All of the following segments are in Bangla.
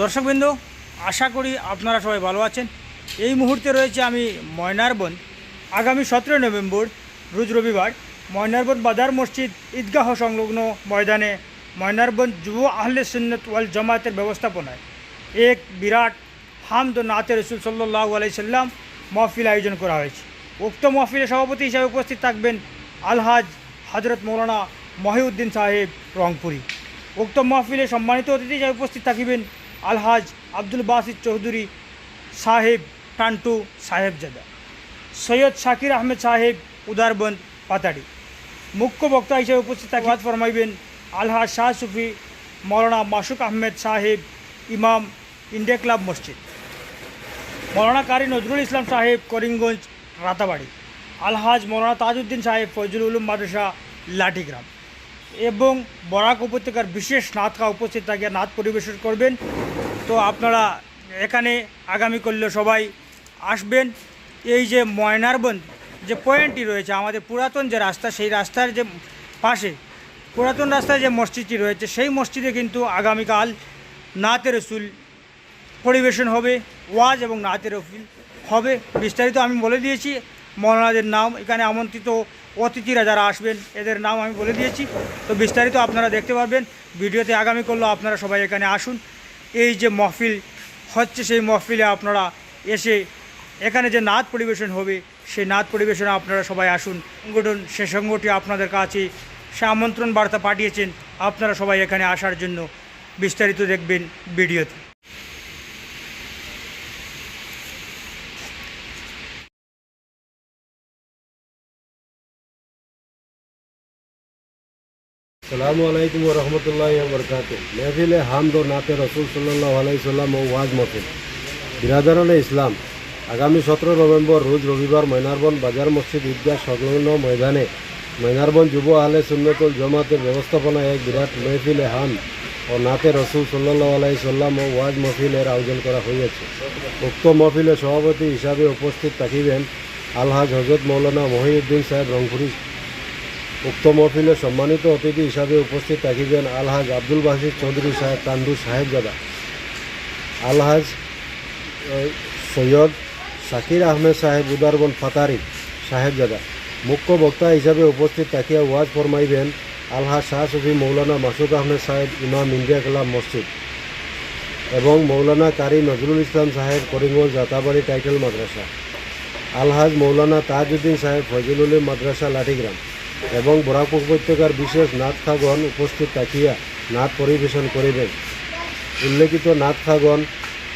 দর্শকবৃন্দ, আশা করি আপনারা সবাই ভালো আছেন। এই মুহূর্তে রয়েছে আমি ময়নারবন আগামী সতেরো নভেম্বর, রোজ রবিবার ময়নারবন বাজার মসজিদ ঈদগাহ সংলগ্ন ময়দানে ময়নারবন যুব আহলে সুন্নত ওয়াল জামাতের ব্যবস্থাপনায় এক বিরাট হামদ নাতে রসুল সাল্লাহ আলাইসাল্লাম মহফিল আয়োজন করা হয়েছে। উক্ত মহফিলে সভাপতি হিসাবে উপস্থিত থাকবেন আলহাজ হজরত মৌলানা মহিউদ্দিন সাহেব রংপুরি। উক্ত মহফিলে সম্মানিত অতিথি হিসেবে উপস্থিত থাকিবেন আলহাজ আব্দুল বাসিদ চৌধুরী সাহেব টান্টু সাহেবজাদা সৈয়দ শাকির আহমেদ সাহেব উদারবন্দ পাতাড়ি। মুখ্য বক্তা হিসেবে উপস্থিত থাকবাদ ফরমাইবেন আলহাজ শাহ সুফি মৌলানা মাসুক আহমেদ সাহেব ইমাম ইন্ডিয়া ক্লাব মসজিদ। মৌলানা কারি নজরুল ইসলাম সাহেব করিমগঞ্জ রাতাবাড়ি। আলহাজ মৌলানা তাজউদ্দিন সাহেব ফজলুল উলুম মাদ্রাসা লাঠিগ্রাম। এবং বরাক উপত্যকার বিশেষ নাথকা উপস্থিত থাকিয়া নাথ পরিবেশন করবেন। তো আপনারা এখানে আগামী করলে সবাই আসবেন। এই যে ময়নারবন্দ যে পয়েন্টটি রয়েছে, আমাদের পুরাতন যে রাস্তা, সেই রাস্তার যে পাশে, পুরাতন রাস্তায় যে মসজিদটি রয়েছে, সেই মসজিদে কিন্তু আগামীকাল নাতে রসুল পরিবেশন হবে, ওয়াজ এবং নাতের রফিল হবে। বিস্তারিত আমি বলে দিয়েছি। মৌলানাদের নাম এখানে আমন্ত্রিত অতিথিরা যারা আসবেন, এদের নাম আমি বলে দিয়েছি। তো বিস্তারিত আপনারা দেখতে পারবেন, ভিডিওতে আগামী করলেও আপনারা সবাই এখানে আসুন। এই যে মহফিল হচ্ছে, সেই মহফিলে আপনারা এসে এখানে যে নাচ পরিবেশন হবে, সেই নাচ পরিবেশনে আপনারা সবাই আসুন। সংগঠন, সে সংগঠনটি আপনাদের কাছে সে আমন্ত্রণ বার্তা পাঠিয়েছেন, আপনারা সবাই এখানে আসার জন্য বিস্তারিত দেখবেন ভিডিওতে। সালামু আলাইকুম রহমতুল্লাহ বরকাত মেহফিলে হামদ ও নাতে রসুল সাল্লাহ আলাইসাল্লাম ও ওয়াজ মহফিল। বিরাদারণে ইসলাম, আগামী সতেরো নভেম্বর, রোজ রবিবার ময়নারবন বাজার মসজিদ ঈদগাহ সংলগ্ন ময়দানে ময়নারবন যুব আহলে সুন্নতুল জমাতের ব্যবস্থাপনায় এক বিরাট মেহফিলে হাম ও নাতে রসুল সাল্লাহ আলাইসাল্লাম ও ওয়াজ মহফিলের আয়োজন করা হয়েছে। উক্ত মহফিলে সভাপতি হিসাবে উপস্থিত থাকিবেন আলহাজ হজরত মৌলানা মহিউদ্দিন সাহেব রংপুরি উক্ত মহফিলে সম্মানিত অতিথি হিসাবে উপস্থিত থাকিবেন আলহাজ আব্দুল বাসির চৌধুরী সাহেব তান্দু সাহেবজাদা আলহাজ সৈয়দ শাকির আহমেদ সাহেব উদারবন ফাতারি সাহেবজাদা মুখ্য বক্তা হিসাবে উপস্থিত থাকিয়া ওয়াজ ফরমাইবেন আলহাজ শাহ সুফি মৌলানা মাসুদ আহমেদ সাহেব ইমাম ইন্ডিয়া ক্লাব মসজিদ এবং মৌলানা কারি নজরুল ইসলাম সাহেব করিমগঞ্জ জাতাবাড়ি টাইটেল মাদ্রাসা। আলহাজ মৌলানা তাজউদ্দিন সাহেব ফজলুল মাদ্রাসা লাঠিগ্রাম। এবং বরাক উপত্যকার বিশেষ নাথখাগণ উপস্থিত থাকিয়া নাথ পরিবেশন করিবেন। উল্লেখিত নাথখাগণ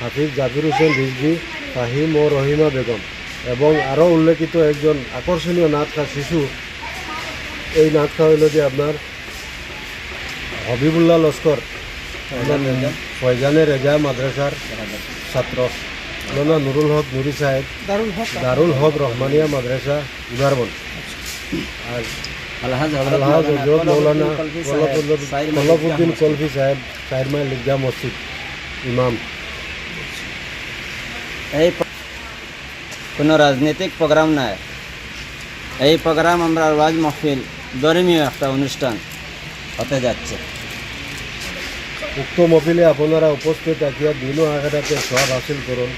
হাফিজ জাকির হোসেন রিজভি ফাহিম ও রহিমা বেগম এবং আরও উল্লেখিত একজন আকর্ষণীয় নাথখা শিশু। এই নাথখা হইল যে আপনার হবিবুল্লাহ লস্কর ফয়জানে রেজা। মাদ্রাসার ছাত্র। মৌলানা নুরুল হক নুরি সাহেব দারুল হক। দারুল হক রহমানিয়া মাদ্রাসা উদারবন আর আলহাজ হজরত মৌলানা কলবুদ্দিন কলফি সাহেব চারমাইল লিগা মসজিদ ইমাম। এই কোনো রাজনৈতিক প্রোগ্রাম নাই। এই প্রোগ্রাম আমরা ওয়াজ মহফিল ধর্মীয় একটা অনুষ্ঠান হতে যাচ্ছে। উক্ত মফিলে আপনারা উপস্থিত থাকিয়া দিন আঘাটাতে সব হাসিল করুন।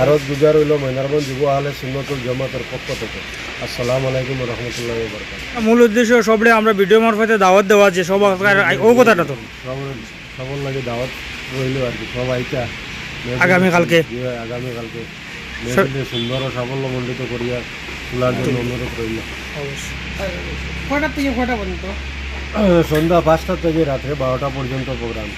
আরও গুজার হইল ময়নারবন যুব আহলে সুন্নতুল জমাতের পক্ষ থেকে। আসসালামু আলাইকুম রহমতুল্লাহ বরকাত মূল উদ্দেশ্য সবরে আমরা ভিডিও মারফতে দাওয়াত দেওয়া যে সব ও কথাটা তো। সবর লাগে দাওয়াত রইল আর কি সব আইতা। আগামীকালকে। ইয়ে, আগামীকালকে সুন্দর ও সাফল্যমণ্ডিত করিয়া তোলার জন্য অনুরোধ রইল। থেকে পর্যন্ত? সন্ধ্যা পাঁচটা থেকে রাত্রে বারোটা পর্যন্ত প্রোগ্রাম।